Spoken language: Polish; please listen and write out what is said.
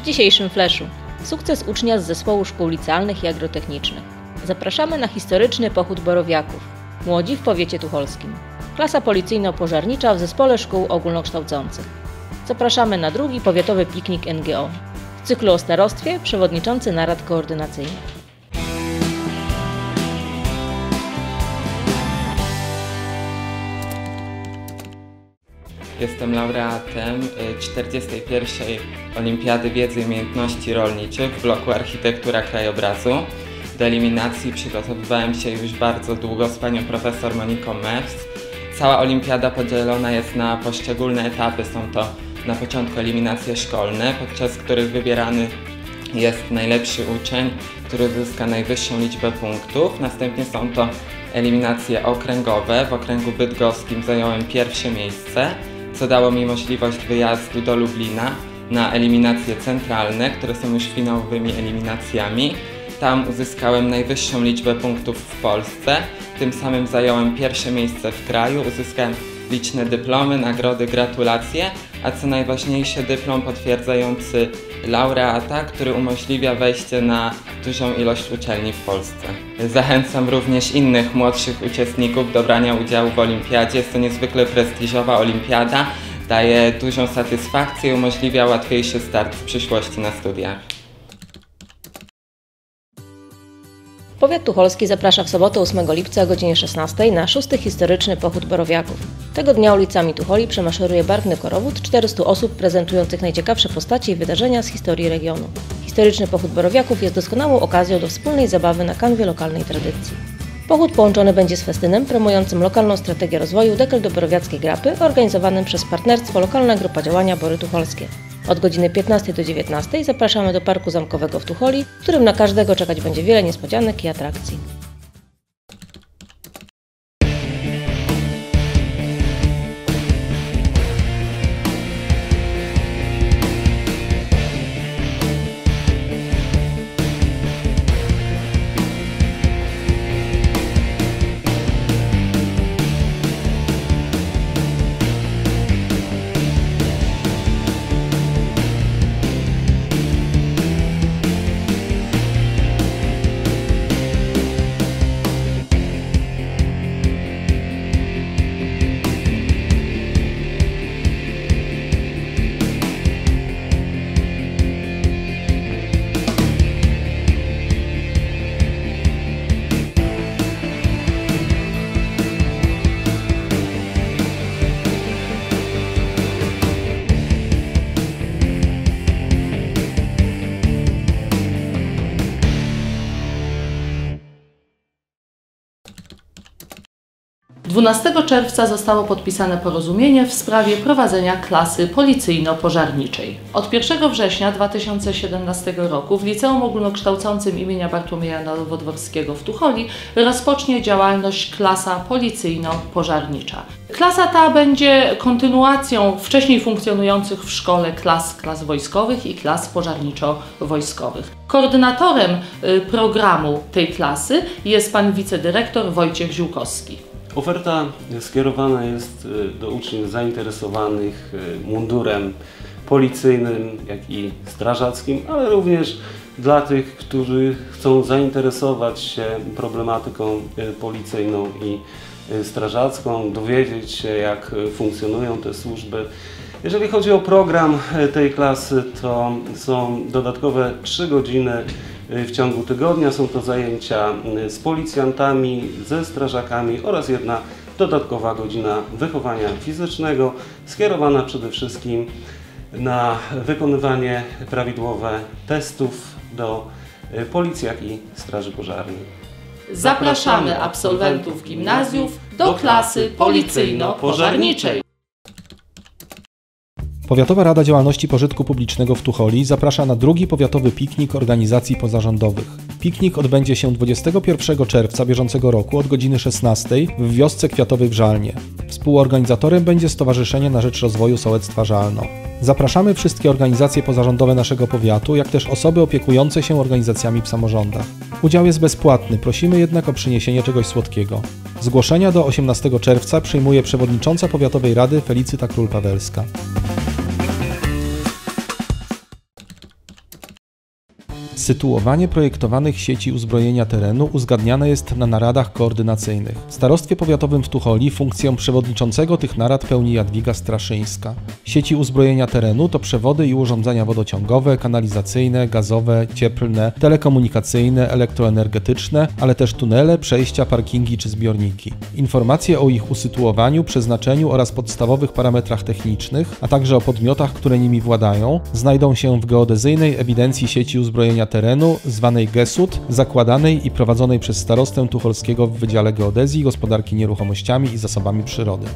W dzisiejszym fleszu sukces ucznia z zespołu szkół licealnych i agrotechnicznych. Zapraszamy na historyczny pochód borowiaków. Młodzi w powiecie tucholskim. Klasa policyjno-pożarnicza w zespole szkół ogólnokształcących. Zapraszamy na drugi powiatowy piknik NGO. W cyklu o starostwie przewodniczący narad koordynacyjny. Jestem laureatem y, 41. Olimpiady Wiedzy i Umiejętności Rolniczych w bloku Architektura Krajobrazu. Do eliminacji przygotowywałem się już bardzo długo z panią profesor Moniką Mews. Cała olimpiada podzielona jest na poszczególne etapy. Są to na początku eliminacje szkolne, podczas których wybierany jest najlepszy uczeń, który uzyska najwyższą liczbę punktów. Następnie są to eliminacje okręgowe. W okręgu bydgoskim zająłem pierwsze miejsce, co dało mi możliwość wyjazdu do Lublina na eliminacje centralne, które są już finałowymi eliminacjami. Tam uzyskałem najwyższą liczbę punktów w Polsce. Tym samym zająłem pierwsze miejsce w kraju, uzyskałem liczne dyplomy, nagrody, gratulacje, a co najważniejsze dyplom potwierdzający laureata, który umożliwia wejście na dużą ilość uczelni w Polsce. Zachęcam również innych młodszych uczestników do brania udziału w olimpiadzie. Jest to niezwykle prestiżowa olimpiada, daje dużą satysfakcję i umożliwia łatwiejszy start w przyszłości na studiach. Powiat tucholski zaprasza w sobotę 8 lipca o godzinie 16 na szósty historyczny pochód borowiaków. Tego dnia ulicami Tucholi przemaszeruje barwny korowód 400 osób prezentujących najciekawsze postacie i wydarzenia z historii regionu. Historyczny pochód borowiaków jest doskonałą okazją do wspólnej zabawy na kanwie lokalnej tradycji. Pochód połączony będzie z festynem promującym lokalną strategię rozwoju Dekel do Borowiackiej Grapy, organizowanym przez partnerstwo Lokalna Grupa Działania Bory Tucholskie. Od godziny 15 do 19 zapraszamy do Parku Zamkowego w Tucholi, w którym na każdego czekać będzie wiele niespodzianek i atrakcji. Dwunastego czerwca zostało podpisane porozumienie w sprawie prowadzenia klasy policyjno-pożarniczej. Od 1 września 2017 roku w Liceum Ogólnokształcącym imienia Bartłomieja Nowodworskiego w Tucholi rozpocznie działalność klasa policyjno-pożarnicza. Klasa ta będzie kontynuacją wcześniej funkcjonujących w szkole klas, klas wojskowych i klas pożarniczo-wojskowych. Koordynatorem y, programu tej klasy jest pan wicedyrektor Wojciech Ziółkowski. Oferta skierowana jest y, do uczniów zainteresowanych y, mundurem policyjnym, jak i strażackim, ale również dla tych, którzy chcą zainteresować się problematyką y, policyjną i strażacką, dowiedzieć się jak funkcjonują te służby. Jeżeli chodzi o program tej klasy, to są dodatkowe 3 godziny w ciągu tygodnia. Są to zajęcia z policjantami, ze strażakami oraz jedna dodatkowa godzina wychowania fizycznego, skierowana przede wszystkim na wykonywanie prawidłowe testów do policji, jak i straży pożarnej. Zapraszamy absolwentów gimnazjów do klasy policyjno-pożarniczej. Powiatowa Rada Działalności Pożytku Publicznego w Tucholi zaprasza na drugi powiatowy piknik organizacji pozarządowych. Piknik odbędzie się 21 czerwca bieżącego roku od godziny 16 w wiosce Kwiatowej w Żalnie. Współorganizatorem będzie Stowarzyszenie na Rzecz Rozwoju Sołectwa Żalno. Zapraszamy wszystkie organizacje pozarządowe naszego powiatu, jak też osoby opiekujące się organizacjami w samorządach. Udział jest bezpłatny, prosimy jednak o przyniesienie czegoś słodkiego. Zgłoszenia do 18 czerwca przyjmuje przewodnicząca Powiatowej Rady Felicyta Król-Pawelska. Sytuowanie projektowanych sieci uzbrojenia terenu uzgadniane jest na naradach koordynacyjnych. W Starostwie Powiatowym w Tucholi funkcję przewodniczącego tych narad pełni Jadwiga Straszyńska. Sieci uzbrojenia terenu to przewody i urządzenia wodociągowe, kanalizacyjne, gazowe, cieplne, telekomunikacyjne, elektroenergetyczne, ale też tunele, przejścia, parkingi czy zbiorniki. Informacje o ich usytuowaniu, przeznaczeniu oraz podstawowych parametrach technicznych, a także o podmiotach, które nimi władają, znajdą się w geodezyjnej ewidencji sieci uzbrojenia terenu, zwanej GESUT, zakładanej i prowadzonej przez starostę Tucholskiego w Wydziale Geodezji, Gospodarki Nieruchomościami i Zasobami Przyrody.